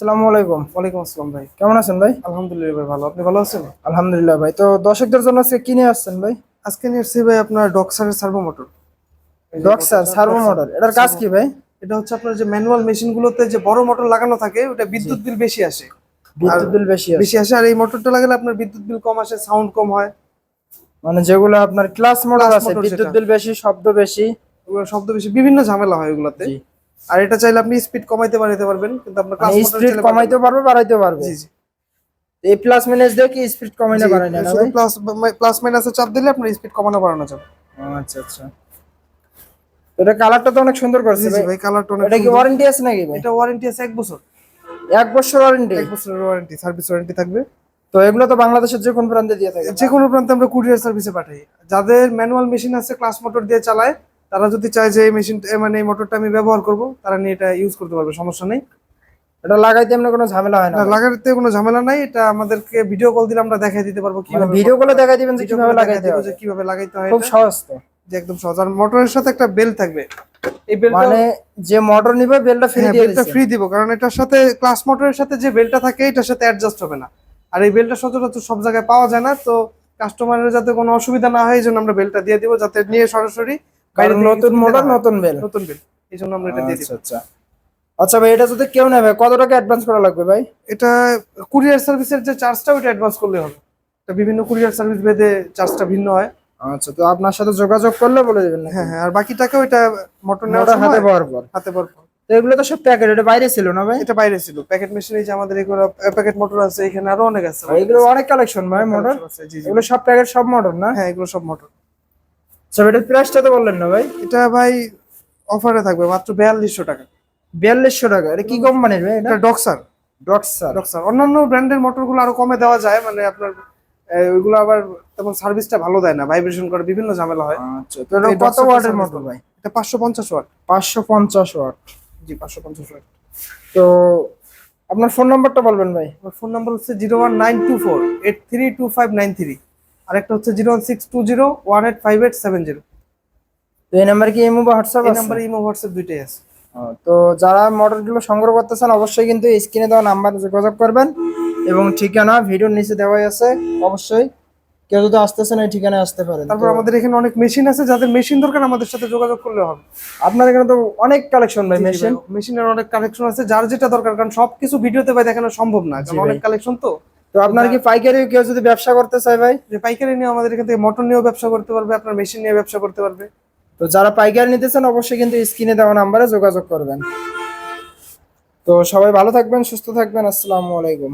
আলাইকুম। ওয়ালাইকুম আসসালাম ভাই। কেমন আছেন ভাই? আলহামদুলিল্লাহ ভাই ভালো। আপনি ভালো আছেন? আলহামদুলিল্লাহ ভাই। তো দর্শকদের জন্য আজকে কিনে আসছেন ভাই? আজকে নিয়ে এসেছি ভাই আপনার ডক্সারের সার্ভো মোটর ডক্সার সার্ভো মোটর এটার কাজ কি ভাই? এটা হচ্ছে আপনার যে ম্যানুয়াল মেশিন গুলোতে যে বড় মোটর লাগানো থাকে ওটা বিদ্যুৎ বিল বেশি আসে। বিদ্যুৎ বিল বেশি বেশি আসে আর এই মোটরটা লাগালে আপনার বিদ্যুৎ বিল কম আসে সাউন্ড কম হয়। মানে যেগুলো আপনার ক্লাস মোটর আছে বিদ্যুৎ বিল বেশি শব্দ বেশি। ওগুলো শব্দ বেশি বিভিন্ন ঝামেলা হয় ওগুলাতে জি। আর এটা চাইলে আপনি স্পিড কমাইতে বাড়াইতে পারবেন কিন্তু আপনার ক্লাস মোটর স্পিড কমাইতেও পারবে বাড়াইতেও পারবে। জি জি। এই প্লাস মাইনাস দিয়ে কি স্পিড কমাই না বাড়াই না ভাই? প্লাস প্লাস মাইনাসে চাপ দিলে আপনার স্পিড কমানো বাড়ানো যাবে। আচ্ছা আচ্ছা। এটা কালারটা তো অনেক সুন্দর করছে ভাই। ভাই কালারটা অনেক এটা কি ওয়ারেন্টি আছে নাকি ভাই? এটা ওয়ারেন্টি আছে এক বছর। এক বছর ওয়ারেন্টি এক বছরের ওয়ারেন্টি সার্ভিস ওয়ারেন্টি থাকবে। তো এগুলো তো বাংলাদেশের যে কোন প্রান্তে দিয়ে থাকে যে কোনো প্রান্তে আমরা কুরিয়ার সার্ভিসে পাঠাই। যাদের ম্যানুয়াল মেশিন আছে ক্লাস মোটর দিয়ে চালায় তারা যদি চায় যে এই মেশিন মানে এই মোটরটা আমি ব্যবহার করব তারা নিয়ে এটা ইউজ করতে পারবে সমস্যা নেই। এটা লাগাইতে এমনি কোনো ঝামেলা হয় না? লাগাতে কোনো ঝামেলা নাই এটা আমাদেরকে ভিডিও কল দিলে আমরা দেখাই দিতে পারব কীভাবে ভিডিও মানে দেখাই দিবেন যে কীভাবে লাগাইতে দিব কীভাবে লাগাইতে হয় খুব সহজ তো। যে একদম সহজ। আর মোটরের সাথে একটা বেল থাকবে। এই বেলটা মানে যে মোটর নিবে বেলটা ফ্রি হ্যাঁ দিয়ে বেলটা ফ্রি দিব কারণ এটার সাথে ক্লাস মোটরের সাথে যে বেলটা থাকে এটার সাথে অ্যাডজাস্ট হবে না। আর এই বেলটা সচরাচর সব জায়গায় পাওয়া যায় না তো কাস্টমারের যাতে কোনো অসুবিধা না হয় এই জন্য আমরা বেলটা দিয়ে দিব যাতে নিয়ে সরাসরি কারণ নতুন কিছু মোটর নিতে না। নতুন বেল নতুন বিল এই জন্য আমরা এটা দিয়ে দিই আচ্ছা আচ্ছা। আচ্ছা ভাই এটা যদি কেউ নেবে কত টাকা অ্যাডভান্স করা লাগবে ভাই? এটা কুরিয়ার সার্ভিসের যে চার্জটা ওটা অ্যাডভান্স করলে হবে। বিভিন্ন কুরিয়ার সার্ভিস ভেদে চার্জটা ভিন্ন হয়। আচ্ছা তো আপনার সাথে যোগাযোগ করলে বলে দেবেন হ্যাঁ হ্যাঁ আর বাকি টাকা ওইটা মোটর নেওয়ার হাতে পাওয়ার পর হাতে পর এগুলো তো সব প্যাকেট এটা বাইরে ছিল না ভাই? এটা বাইরে ছিল। প্যাকেট মেশিনে যে আমাদের এগুলো প্যাকেট মোটর আছে এখানে আরও অনেক আছে। এগুলো অনেক কালেকশন ভাই মোটর এগুলো সব প্যাকেট সব মোটর না? হ্যাঁ এগুলো সব মোটর আচ্ছা এটার প্রাইসটা তো বললেন না ভাই। এটা ভাই অফারে থাকবে মাত্র বিয়াল্লিশশো টাকা। বিয়াল্লিশশো টাকা? এটা কি কোম্পানির ভাই এটা? ডক্সার ডক্সার ডক্সার অন্যান্য ব্র্যান্ডের মোটরগুলো আরও কমে দেওয়া যায় মানে আপনার ওইগুলো আবার তেমন সার্ভিসটা ভালো দেয় না। ভাইব্রেশন করে বিভিন্ন ঝামেলা হয়। আচ্ছা এটা কত ওয়াটের মোটর ভাই? এটা 550 ওয়াট 550 ওয়াট জি 550 ওয়াট তো আপনার ফোন নাম্বারটা বলবেন ভাই। আমার ফোন নাম্বার হচ্ছে 01924832593 আরেকটা হচ্ছে zero one six two zero one eight five eight seven zero. তো এই নাম্বার কি ইমো বা হোয়াটসঅ্যাপ এই নাম্বারে ইমো হোয়াটসঅ্যাপ দুইটাই আছে। তো যারা মডেলগুলো সংগ্রহ করতে চান অবশ্যই কিন্তু স্ক্রিনে দেওয়া নাম্বার যোগাযোগ করবেন। এবং ঠিকানা ভিডিওর নিচে দেওয়াই আছে অবশ্যই। কেউ যদি আসতেছেন এই ঠিকানায় আসতে পারেন। তারপর আমাদের এখানে অনেক মেশিন আছে যাদের মেশিন দরকার আমাদের সাথে যোগাযোগ করলে হবে। আপনার এখানে তো অনেক কালেকশন ভাই মেশিন। মেশিনের অনেক কালেকশন আছে যার যেটা দরকার কারণ সবকিছু ভিডিওতে ভাই দেখানো সম্ভব না কারণ অনেক কালেকশন তো। তো আপনার কি পাইকারি কেউ যদি ব্যবসা করতে চায় ভাই? যে পাইকারি নিয়ে আমাদের এখান থেকে মটন নিয়েও ব্যবসা করতে পারবে আপনার মেশিন নিয়ে ব্যবসা করতে পারবে। তো যারা পাইকারি নিতে চান অবশ্যই কিন্তু স্ক্রিনে দেওয়া নাম্বারে যোগাযোগ করবেন। তো সবাই ভালো থাকবেন সুস্থ থাকবেন আসসালামু আলাইকুম।